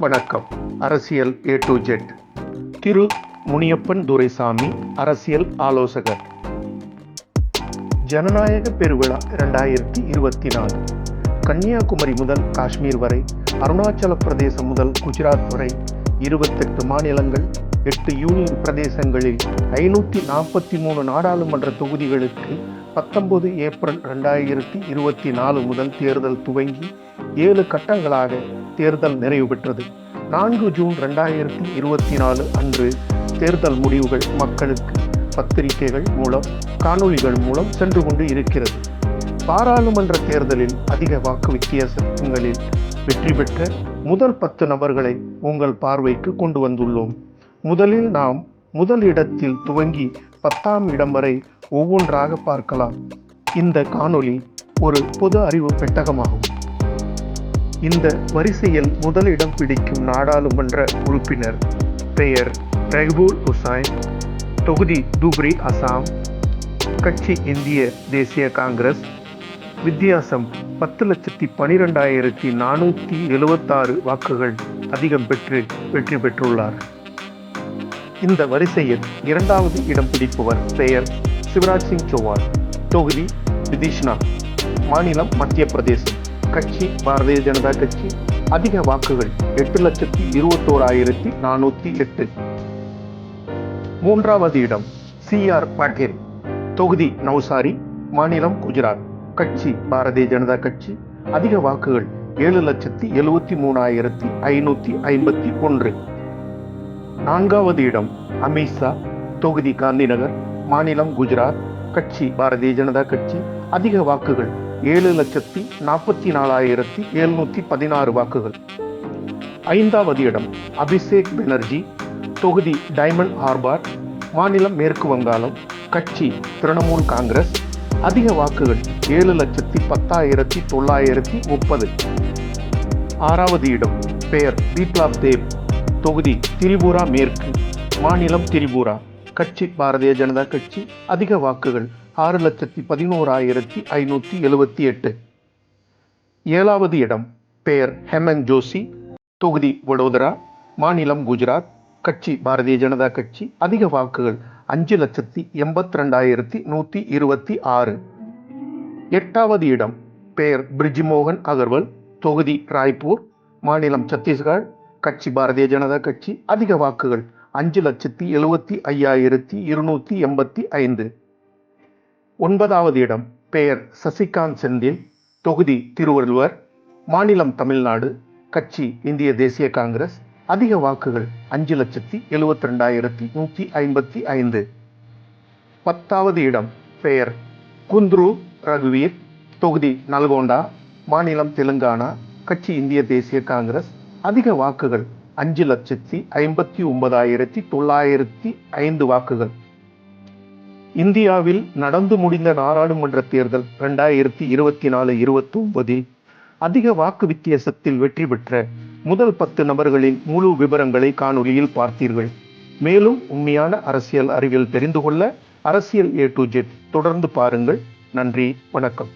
வணக்கம். அரசியல் A to Z திரு. முனியப்பன் துரைசாமி அரசியல் ஆலோசகர். ஜனநாயக பெருவிழா இரண்டாயிரத்தி இருபத்தி நாலு கன்னியாகுமரி முதல் காஷ்மீர் வரை அருணாச்சல பிரதேசம் முதல் குஜராத் வரை இருபத்தெட்டு மாநிலங்கள் எட்டு யூனியன் பிரதேசங்களில் ஐநூற்றி நாற்பத்தி மூணு நாடாளுமன்ற தொகுதிகளுக்கு பத்தொன்பது ஏப்ரல் ரெண்டாயிரத்தி இருபத்தி நாலு முதல் தேர்தல் துவங்கி ஏழு கட்டங்களாக தேர்தல் நிறைவு பெற்றது. நான்கு ஜூன் ரெண்டாயிரத்தி இருபத்தி நாலு அன்று தேர்தல் முடிவுகள் மக்களுக்கு பத்திரிகைகள் மூலம் காணொலிகள் மூலம் சென்று கொண்டு இருக்கிறது. பாராளுமன்ற தேர்தலில் அதிக வாக்கு வித்தியாசங்களில் வெற்றி பெற்ற முதல் பத்து நபர்களை உங்கள் பார்வைக்கு கொண்டு வந்துள்ளோம். முதலில் நாம் முதல் இடத்தில் துவங்கி பத்தாம் இடம் வரை ஒவ்வொன்றாக பார்க்கலாம். இந்த காணொளி ஒரு பொது அறிவு பெட்டகமாகும். இந்த வரிசையில் முதலிடம் பிடிக்கும் நாடாளுமன்ற உறுப்பினர் பெயர் ரெஹபூல் ஹுசைன் தொகுதி தூப்ரி அசாம் கட்சி இந்திய தேசிய காங்கிரஸ் வித்தியாசம் பத்து லட்சத்தி பனிரெண்டாயிரத்தி நானூற்றி எழுபத்தாறு வாக்குகள் அதிகம் பெற்று வெற்றி பெற்றுள்ளார். இந்த வரிசையில் இரண்டாவது இடம் பிடிப்பவர் பெயர் சிவராஜ் சிங் சௌஹான் தொகுதி விதிஷ்னா மாநிலம் மத்திய பிரதேசம் கட்சி பாரதிய ஜனதா கட்சி அதிக வாக்குகள் எட்டு லட்சத்தி இருபத்தோராயிரத்தி நானூற்றி எட்டு. மூன்றாவது இடம் சி ஆர் பாட்டேல் தொகுதி நவ்சாரி மாநிலம் குஜராத். கட்சி பாரதிய ஜனதா கட்சி அதிக வாக்குகள் ஏழு லட்சத்தி எழுவத்தி மூணாயிரத்தி ஐநூற்றி ஐம்பத்தி ஒன்று. நான்காவது இடம் அமித்ஷா தொகுதி காந்திநகர் மாநிலம் குஜராத். கட்சி பாரதிய ஜனதா கட்சி அதிக வாக்குகள் ஏழு லட்சத்தி நாற்பத்தி நாலாயிரத்தி எழுநூற்றி பதினாறு வாக்குகள். ஐந்தாவது இடம் அபிஷேக் பெனர்ஜி தொகுதி டைமண்ட் ஹார்பார் மாநிலம் மேற்கு வங்காளம் கட்சி திரிணாமுல் காங்கிரஸ் அதிக வாக்குகள் ஏழு லட்சத்தி பத்தாயிரத்தி தொள்ளாயிரத்தி முப்பது. ஆறாவது இடம் பெயர் பீப்லாப் தேவ் தொகுதி திரிபுரா மேற்கு மாநிலம் திரிபுரா. கட்சி பாரதிய ஜனதா கட்சி அதிக வாக்குகள் ஆறு லட்சத்தி பதினோராயிரத்தி ஐநூற்றி எழுபத்தி எட்டு. ஏழாவது இடம் பெயர் ஹெமன் ஜோஷி. தொகுதி வடோதரா. மாநிலம் குஜராத். கட்சி பாரதிய ஜனதா கட்சி அதிக வாக்குகள் அஞ்சு லட்சத்தி எண்பத்தி ரெண்டாயிரத்தி நூற்றி இருபத்தி ஆறு. எட்டாவது இடம் பெயர் பிரிஜ்மோகன் அகர்வால். தொகுதி ராய்ப்பூர். மாநிலம் சத்தீஸ்கர். கட்சி பாரதிய ஜனதா கட்சி அதிக வாக்குகள் அஞ்சு லட்சத்தி எழுபத்தி ஐயாயிரத்தி இருநூற்றி எண்பத்தி ஐந்து. ஒன்பதாவது இடம் பெயர் சசிகாந்த் செந்தில் தொகுதி திருவள்ளுவர் மாநிலம் தமிழ்நாடு கட்சி இந்திய தேசிய காங்கிரஸ் அதிக வாக்குகள் அஞ்சு லட்சத்தி எழுபத்தி ரெண்டாயிரத்தி நூற்றி ஐம்பத்தி ஐந்து. பத்தாவது இடம் பெயர் குந்த்ரு ரகுவீர் தொகுதி நல்கொண்டா மாநிலம் தெலுங்கானா கட்சி இந்திய தேசிய காங்கிரஸ் அதிக வாக்குகள் அஞ்சு லட்சத்தி ஐம்பத்தி ஒன்பதாயிரத்தி தொள்ளாயிரத்தி ஐந்து வாக்குகள். இந்தியாவில் நடந்து முடிந்த நாடாளுமன்ற தேர்தல் ரெண்டாயிரத்தி இருபத்தி நாலு இருபத்தி ஒன்பதில் அதிக வாக்கு வித்தியாசத்தில் வெற்றி பெற்ற முதல் பத்து நபர்களின் முழு விவரங்களை காணொலியில் பார்த்தீர்கள். மேலும் உண்மையான அரசியல் அறிவியல் தெரிந்து கொள்ள அரசியல் ஏ டு ஜெட் தொடர்ந்து பாருங்கள். நன்றி வணக்கம்.